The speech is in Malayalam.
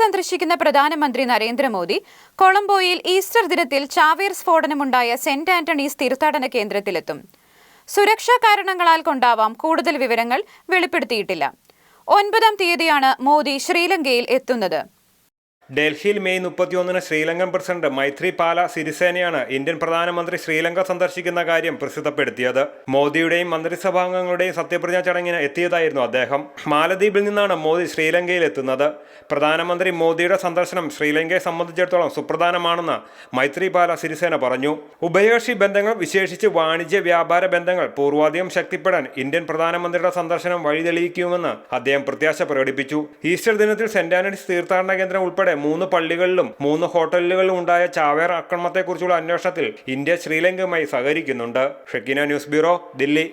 സന്ദർശിക്കുന്ന പ്രധാനമന്ത്രി നരേന്ദ്രമോദി കൊളംബോയിൽ ഈസ്റ്റർ ദിനത്തിൽ ചാവേർ സ്ഫോടനമുണ്ടായ സെന്റ് ആന്റണീസ് തീർത്ഥാടന കേന്ദ്രത്തിലെത്തും. സുരക്ഷാ കാരണങ്ങളാൽ കൊണ്ടാവാം കൂടുതൽ വിവരങ്ങൾ വെളിപ്പെടുത്തിയിട്ടില്ല. ഒൻപതാം തീയതിയാണ് മോദി ശ്രീലങ്കയിൽ എത്തുന്നത്. ഡൽഹിയിൽ മെയ് മുപ്പത്തിയൊന്നിന് ശ്രീലങ്കൻ പ്രസിഡന്റ് മൈത്രി പാല സിരിസേനയാണ് ഇന്ത്യൻ പ്രധാനമന്ത്രി ശ്രീലങ്ക സന്ദർശിക്കുന്ന കാര്യം പ്രസിദ്ധപ്പെടുത്തിയത്. മോദിയുടെയും മന്ത്രിസഭാംഗങ്ങളുടെയും സത്യപ്രതിജ്ഞാ ചടങ്ങിന് എത്തിയതായിരുന്നു അദ്ദേഹം. മാലദ്വീപിൽ നിന്നാണ് മോദി ശ്രീലങ്കയിൽ എത്തുന്നത്. പ്രധാനമന്ത്രി മോദിയുടെ സന്ദർശനം ശ്രീലങ്കയെ സംബന്ധിച്ചിടത്തോളം സുപ്രധാനമാണെന്ന് മൈത്രിപാല സിരിസേന പറഞ്ഞു. ഉഭയകക്ഷി ബന്ധങ്ങൾ വിശേഷിച്ച് വാണിജ്യ വ്യാപാര ബന്ധങ്ങൾ പൂർവാധികം ശക്തിപ്പെടാൻ ഇന്ത്യൻ പ്രധാനമന്ത്രിയുടെ സന്ദർശനം വഴിതെളിയിക്കുമെന്ന് അദ്ദേഹം പ്രത്യാശ പ്രകടിപ്പിച്ചു. ഈസ്റ്റർ ദിനത്തിൽ സെന്റ് ആന്റണീസ് തീർത്ഥാടന കേന്ദ്രം ഉൾപ്പെടെ മൂന്ന് പള്ളികളിലും മൂന്ന് ഹോട്ടലുകളിലും ഉണ്ടായ ചാവേർ ആക്രമണത്തെക്കുറിച്ചുള്ള അന്വേഷണത്തിൽ ഇന്ത്യ ശ്രീലങ്കയുമായി സഹകരിക്കുന്നുണ്ട്. Shekinah news bureau Delhi.